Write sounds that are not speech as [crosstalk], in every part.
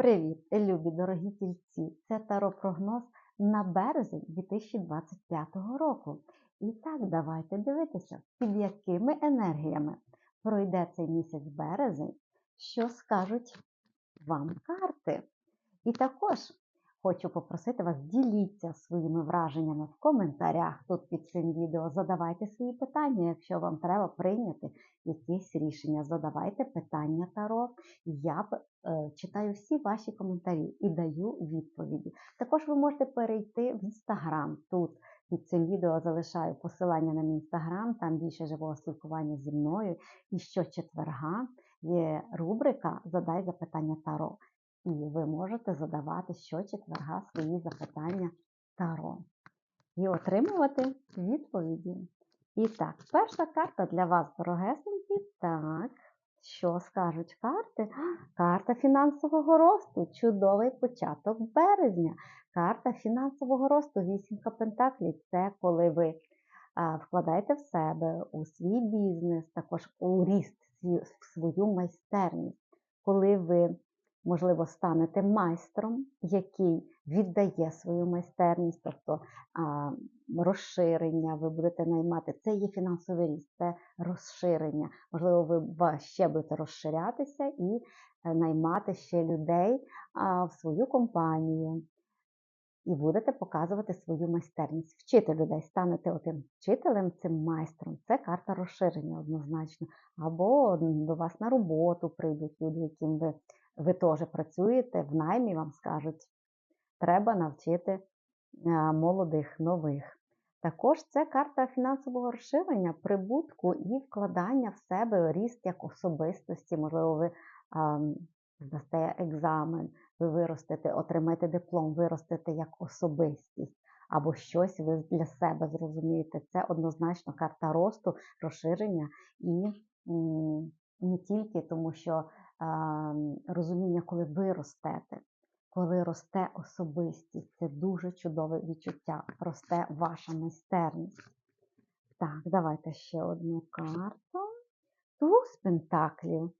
Привіт, любі дорогі тільці! Це таро-прогноз на березень 2025 року. І так, давайте дивитися, під якими енергіями пройде цей місяць березень, що скажуть вам карти. І також хочу попросити вас, діліться своїми враженнями в коментарях тут під цим відео. Задавайте свої питання, якщо вам треба прийняти якісь рішення. Задавайте питання Таро. Я е, читаю всі ваші коментарі і даю відповіді. Також ви можете перейти в інстаграм. Тут під цим відео залишаю посилання на мій інстаграм, там більше живого спілкування зі мною. І щочетверга є рубрика Задай запитання Таро. І ви можете задавати щочетверга свої запитання Таро і отримувати відповіді. І так, перша карта для вас, дорогесенькі. Так, що скажуть карти? Карта фінансового росту. Чудовий початок березня. Карта фінансового росту, вісімка пентаклів. Це коли ви вкладаєте в себе, у свій бізнес, також у ріст, в свою майстерність. Коли ви можливо, станете майстром, який віддає свою майстерність, тобто а, розширення, ви будете наймати. Це є фінансовий ріст, це розширення. Можливо, ви ще будете розширятися і е, наймати ще людей а, в свою компанію. І будете показувати свою майстерність, вчити людей, станете отим вчителем, цим майстром. Це карта розширення однозначно. Або до вас на роботу прийдуть люди, яким ви ви теж працюєте в наймі, вам скажуть, треба навчити молодих нових. Також це карта фінансового розширення, прибутку і вкладання в себе ріст як особистості. Можливо, ви а, здасте екзамен, ви виростете, отримаєте диплом, виростете як особистість. Або щось ви для себе зрозумієте. Це однозначно карта росту, розширення і не тільки тому, що розуміння, коли ви ростете, коли росте особистість, це дуже чудове відчуття, росте ваша майстерність. Так, давайте ще одну карту. Туз пентаклів.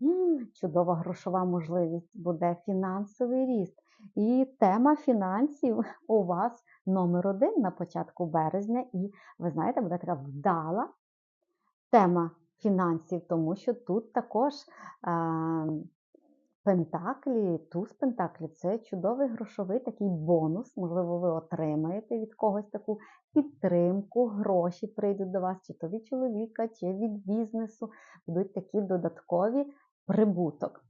Чудова грошова можливість буде фінансовий ріст. І тема фінансів у вас номер один на початку березня. І, ви знаєте, буде така вдала тема фінансів, тому що тут також Пентаклі, туз Пентаклі це чудовий грошовий такий бонус. Можливо, ви отримаєте від когось таку підтримку, гроші прийдуть до вас, чи то від чоловіка, чи від бізнесу. Будуть такі додаткові прибуток.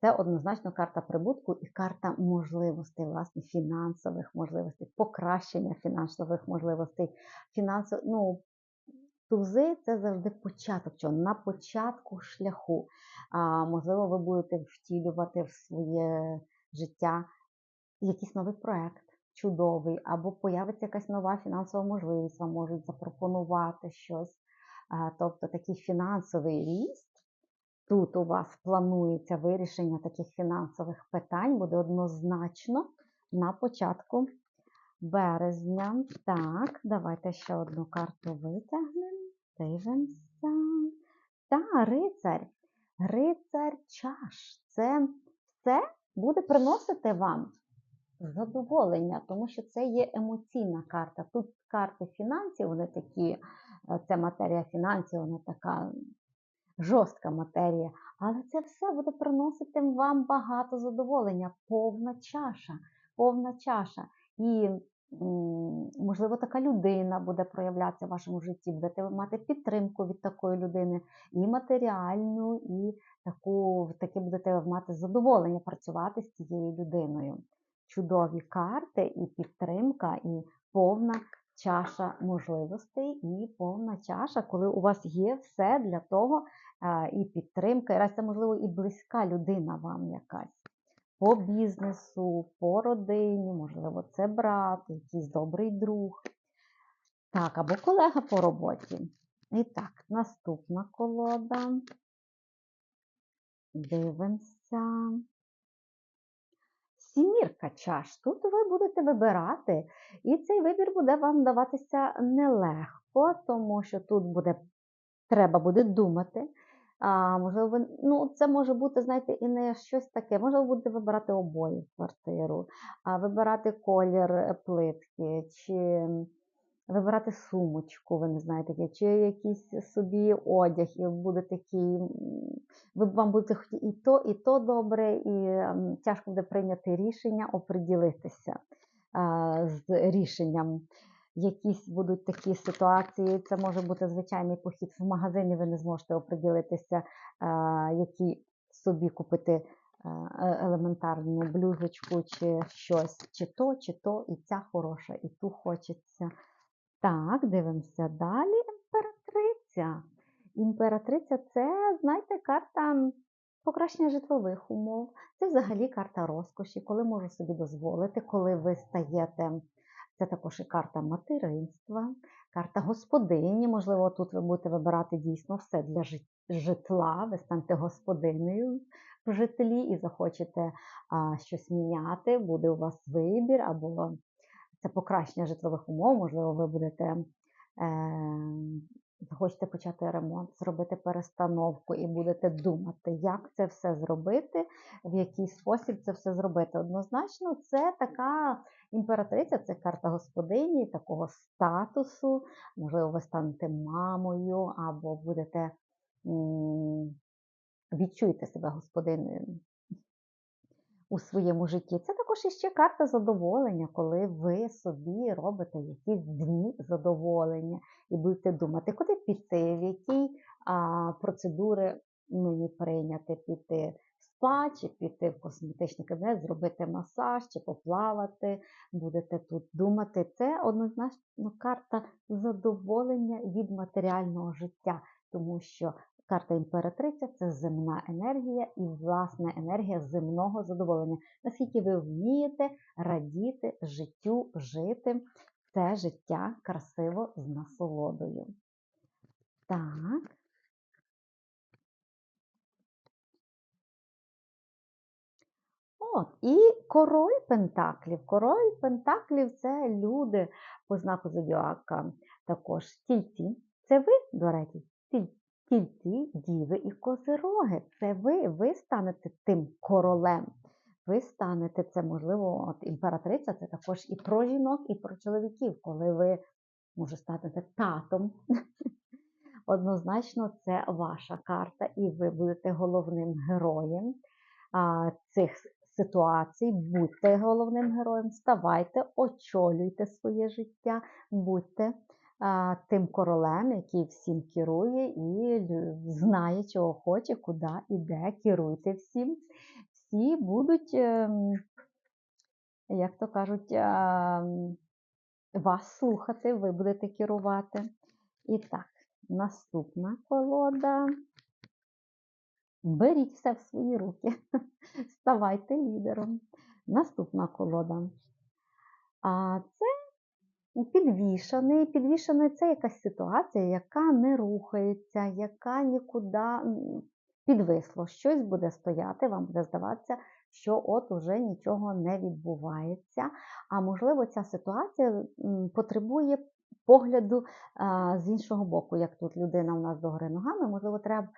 Це однозначно карта прибутку і карта можливостей, власне, фінансових можливостей, покращення фінансових можливостей. Фінансов... Ну, Тузи це завжди початок, чого на початку шляху. А, Можливо, ви будете втілювати в своє життя якийсь новий проект, чудовий, або появиться якась нова фінансова можливість, вам можуть запропонувати щось. А, Тобто такий фінансовий ріст. Тут у вас планується вирішення таких фінансових питань, буде однозначно на початку березня. Так, давайте ще одну карту витягнемо. Дивимося. Та, рицар. Рицар чаш. Це все буде приносити вам задоволення, тому що це є емоційна карта. Тут карти фінансів, вони такі, це матерія фінансів, вона така жорстка матерія. Але це все буде приносити вам багато задоволення, повна чаша, повна чаша. І можливо, така людина буде проявлятися в вашому житті, будете мати підтримку від такої людини, і матеріальну, і таку, таке будете мати задоволення працювати з цією людиною. Чудові карти, і підтримка, і повна чаша можливостей, і повна чаша, коли у вас є все для того, і підтримка, і раз це, можливо, і близька людина вам якась по бізнесу, по родині, можливо, це брат, якийсь добрий друг. Так, або колега по роботі. І так, наступна колода. Дивимося. Сімірка чаш. Тут ви будете вибирати, і цей вибір буде вам даватися нелегко, тому що тут буде, треба буде думати, А, можливо, ви, ну, це може бути, знаєте, і не щось таке. Можливо, будете вибирати обої в квартиру, а, вибирати колір е, плитки, чи вибирати сумочку, ви не знаєте, чи якийсь собі одяг, і буде такий, ви вам будете хотіти і то, і то добре, і тяжко буде прийняти рішення, оприділитися а, з рішенням. Якісь будуть такі ситуації, це може бути звичайний похід в магазині, ви не зможете оприділитися, а, який собі купити е- елементарну блюзочку чи щось, чи то, чи то, і ця хороша, і ту хочеться. Так, дивимося далі. Імператриця. Імператриця це, знаєте, карта покращення житлових умов. Це взагалі карта розкоші, коли можу собі дозволити, коли ви стаєте. Це також і карта материнства, карта господині. Можливо, тут ви будете вибирати дійсно все для житла. Ви станете господинею в житлі і захочете а, щось міняти. Буде у вас вибір, або це покращення житлових умов. Можливо, ви будете е, захочете почати ремонт, зробити перестановку і будете думати, як це все зробити, в який спосіб це все зробити. Однозначно, це така імператриця, це карта господині, такого статусу. Можливо, ви станете мамою або будете м, відчуєте себе господинею у своєму житті. Це також іще карта задоволення, коли ви собі робите якісь дні задоволення і будете думати, куди піти, в які а, процедури мені прийняти, піти спа, чи піти в косметичний кабінет, зробити масаж, чи поплавати. Будете тут думати. Це однозначно карта задоволення від матеріального життя, тому що Карта імператриця це земна енергія і власна енергія земного задоволення. Наскільки ви вмієте радіти життю, жити це життя красиво з насолодою. Так. От, і король Пентаклів. Король Пентаклів це люди по знаку зодіака, також тільці. Це ви, до речі, тільці. Тільці, діви і козироги. Це ви, ви станете тим королем. Ви станете це, можливо, от імператриця це також і про жінок, і про чоловіків, коли ви, може, станете татом. [laughs] Однозначно, це ваша карта, і ви будете головним героєм а, цих ситуацій. Будьте головним героєм, ставайте, очолюйте своє життя, будьте тим королем, який всім керує і знає, чого хоче, куди іде, керуйте всім. Всі будуть, ем, як то кажуть, ем, вас слухати, ви будете керувати. І так, наступна колода. Беріть все в свої руки, [laughs] ставайте лідером. Наступна колода. А це підвішаний. Підвішаний це якась ситуація, яка не рухається, яка нікуди підвисло. Щось буде стояти, вам буде здаватися, що от уже нічого не відбувається. А можливо, ця ситуація потребує погляду з іншого боку, як тут людина у нас догори ногами, можливо, треба,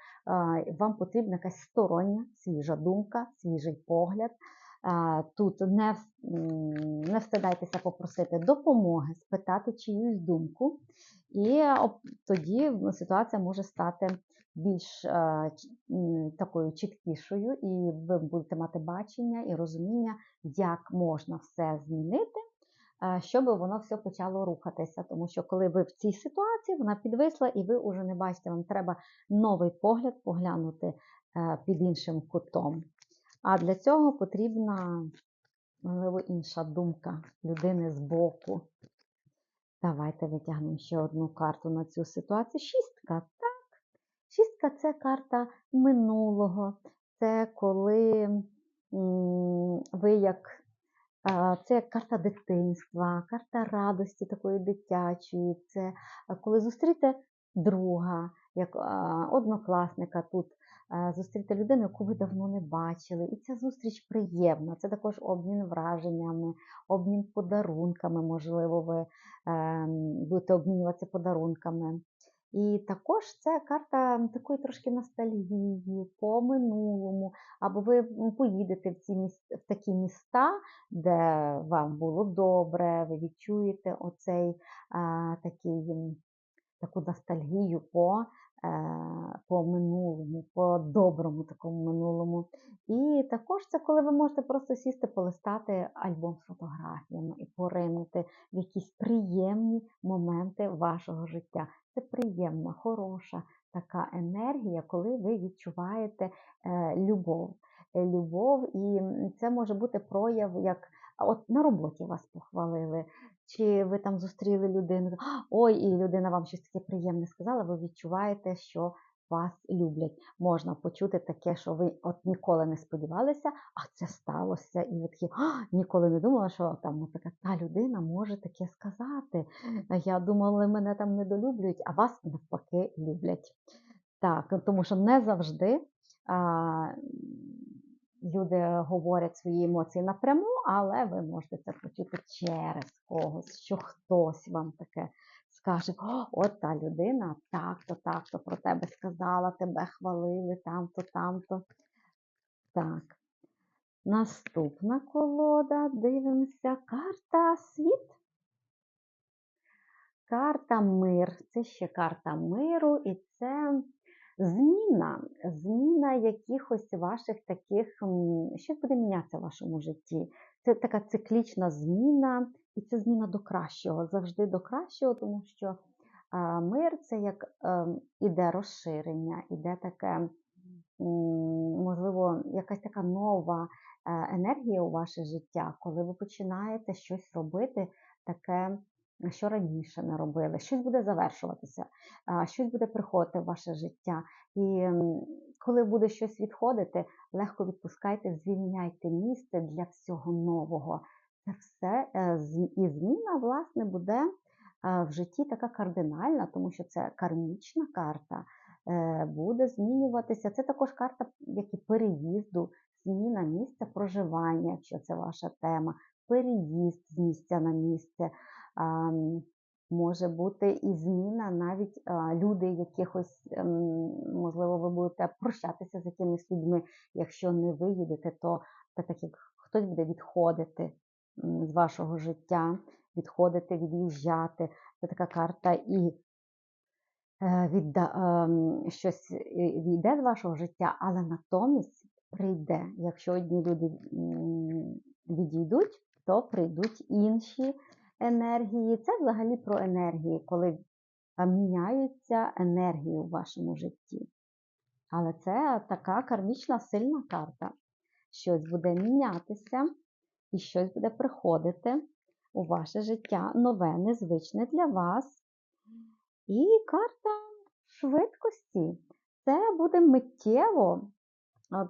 вам потрібна якась стороння, свіжа думка, свіжий погляд. Тут не, не встидайтеся попросити допомоги, спитати чиюсь думку, і тоді ситуація може стати більш е, такою чіткішою, і ви будете мати бачення і розуміння, як можна все змінити, е, щоб воно все почало рухатися. Тому що коли ви в цій ситуації, вона підвисла, і ви вже не бачите, вам треба новий погляд поглянути е, під іншим кутом. А для цього потрібна, можливо, інша думка людини з боку. Давайте витягнемо ще одну карту на цю ситуацію. Шістка, так. Шістка це карта минулого. Це коли ви як це як карта дитинства, карта радості такої дитячої. Це коли зустріте друга, як однокласника тут. А, Зустріти людину, яку ви давно не бачили, і ця зустріч приємна. Це також обмін враженнями, обмін подарунками. Можливо, ви ем, будете обмінюватися подарунками. І також це карта такої трошки ностальгії по минулому, або ви поїдете в, ці міс- в такі міста, де вам було добре, ви відчуєте оцей а, такий, таку ностальгію по, е, по минулому, по доброму такому минулому. І також це коли ви можете просто сісти, полистати альбом з фотографіями і поринути в якісь приємні моменти вашого життя. Це приємна, хороша така енергія, коли ви відчуваєте е, любов. Е, Любов, і це може бути прояв, як от на роботі вас похвалили, чи ви там зустріли людину, ой, і людина вам щось таке приємне сказала, ви відчуваєте, що вас люблять. Можна почути таке, що ви от ніколи не сподівалися, а це сталося. І ви такі «А, ніколи не думала, що там така та людина може таке сказати. Я думала, мене там недолюблюють, а вас навпаки люблять. Так, тому що не завжди а, люди говорять свої емоції напряму, але ви можете це почути через когось, що хтось вам таке скаже: от та людина так-то, так-то про тебе сказала, тебе хвалили, там-то, там-то. Так. Наступна колода, дивимося, карта світ. Карта мир. Це ще карта миру, і це зміна. Зміна якихось ваших таких, щось буде мінятися в вашому житті. Це така циклічна зміна, і це зміна до кращого, завжди до кращого, тому що мир це як ем, іде розширення, іде таке, можливо, якась така нова е, енергія у ваше життя, коли ви починаєте щось робити таке що раніше не робили, щось буде завершуватися, щось буде приходити в ваше життя. І коли буде щось відходити, легко відпускайте, звільняйте місце для всього нового. Це все е, і зміна, власне, буде е, в житті така кардинальна, тому що це кармічна карта. е, Буде змінюватися. Це також карта, як і переїзду, зміна місця проживання, якщо це ваша тема, переїзд з місця на місце. Може бути і зміна навіть люди якихось, ем, можливо, ви будете прощатися з якимись людьми. Якщо не виїдете, то так як хтось буде відходити з вашого життя, відходити, від'їжджати. Це така карта і е, відда, ем, щось е, війде з вашого життя, але натомість прийде. Якщо одні люди відійдуть, то прийдуть інші енергії. Це взагалі про енергії, коли а, міняються енергії у вашому житті. Але це така кармічна сильна карта. Щось буде мінятися і щось буде приходити у ваше життя нове, незвичне для вас. І карта швидкості. Це буде миттєво,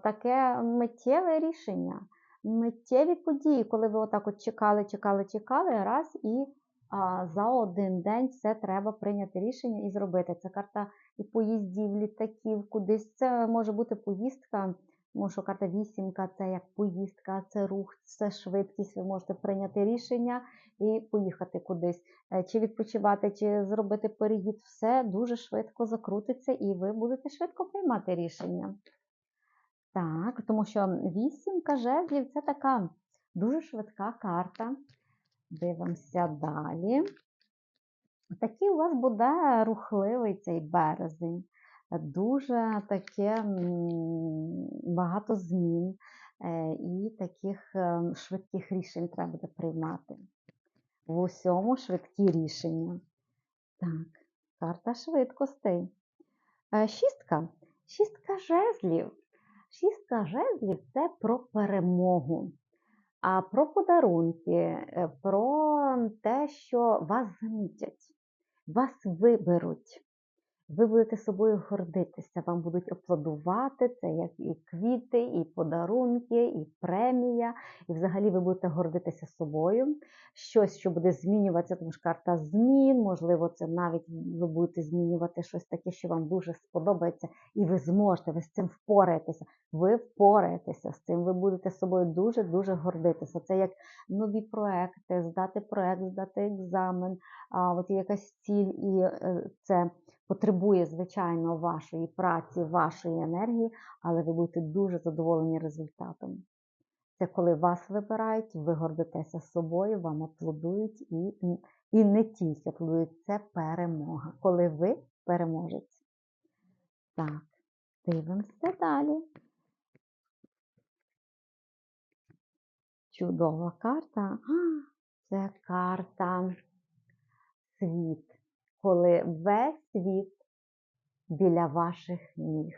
таке миттєве рішення, миттєві події, коли ви отак от чекали, чекали, чекали, раз і а, за один день все треба прийняти рішення і зробити. Це карта і поїздів, літаків, кудись. Це може бути поїздка, що карта вісімка це як поїздка, це рух, це швидкість. Ви можете прийняти рішення і поїхати кудись, Е, чи відпочивати, чи зробити переїзд. Все дуже швидко закрутиться, і ви будете швидко приймати рішення. Так, тому що вісімка жезлів це така дуже швидка карта. Дивимося далі. Такий у вас буде рухливий цей березень. Дуже таке багато змін е, і таких е, швидких рішень треба буде приймати. В усьому швидкі рішення. Так, карта швидкостей. Е, Шістка. Шістка жезлів. Шістка жезлів це про перемогу, а про подарунки, е, про те, що вас замітять, вас виберуть. Ви будете собою гордитися, вам будуть аплодувати, це як і квіти, і подарунки, і премія. І взагалі ви будете гордитися собою. Щось, що буде змінюватися, тому що карта змін, можливо, це навіть ви будете змінювати щось таке, що вам дуже сподобається, і ви зможете, ви з цим впораєтеся. Ви впораєтеся з цим, ви будете собою дуже-дуже гордитися. Це як нові проекти, здати проект, здати екзамен, а от якась ціль, і е, це потребує, звичайно, вашої праці, вашої енергії, але ви будете дуже задоволені результатом. Це коли вас вибирають, ви гордитеся собою, вам аплодують і, і не тільки аплодують, це перемога, коли ви переможець. Так, дивимося далі. Чудова карта. А, це карта світ, коли весь світ біля ваших ніг.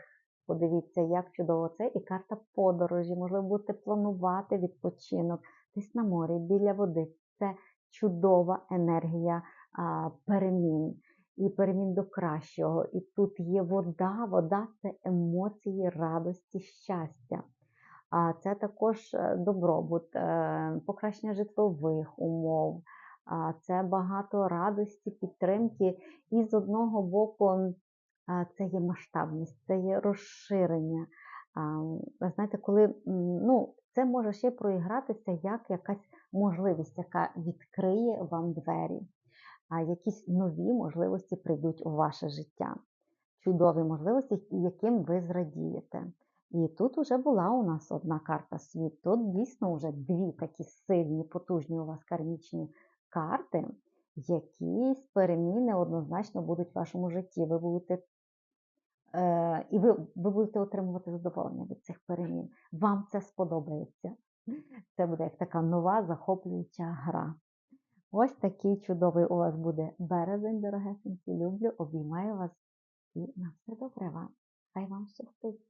Подивіться, як чудово це. І карта подорожі. Можливо, будете планувати відпочинок десь на морі, біля води. Це чудова енергія а, перемін і перемін до кращого. І тут є вода. Вода це емоції, радості, щастя. А це також е, добробут, е, покращення житлових умов. Це багато радості, підтримки. І з одного боку, це є масштабність, це є розширення. Знаєте, коли ну, це може ще проігратися як якась можливість, яка відкриє вам двері, а якісь нові можливості прийдуть у ваше життя. Чудові можливості, яким ви зрадієте. І тут вже була у нас одна карта світ. Тут дійсно вже дві такі сильні, потужні у вас кармічні карти, якісь переміни однозначно будуть в вашому житті. Ви будете е, і ви, ви будете отримувати задоволення від цих перемін. Вам це сподобається. Це буде як така нова захоплююча гра. Ось такий чудовий у вас буде березень, дорогесенькі. Люблю, обіймаю вас і на все добре вам. Хай вам щастить!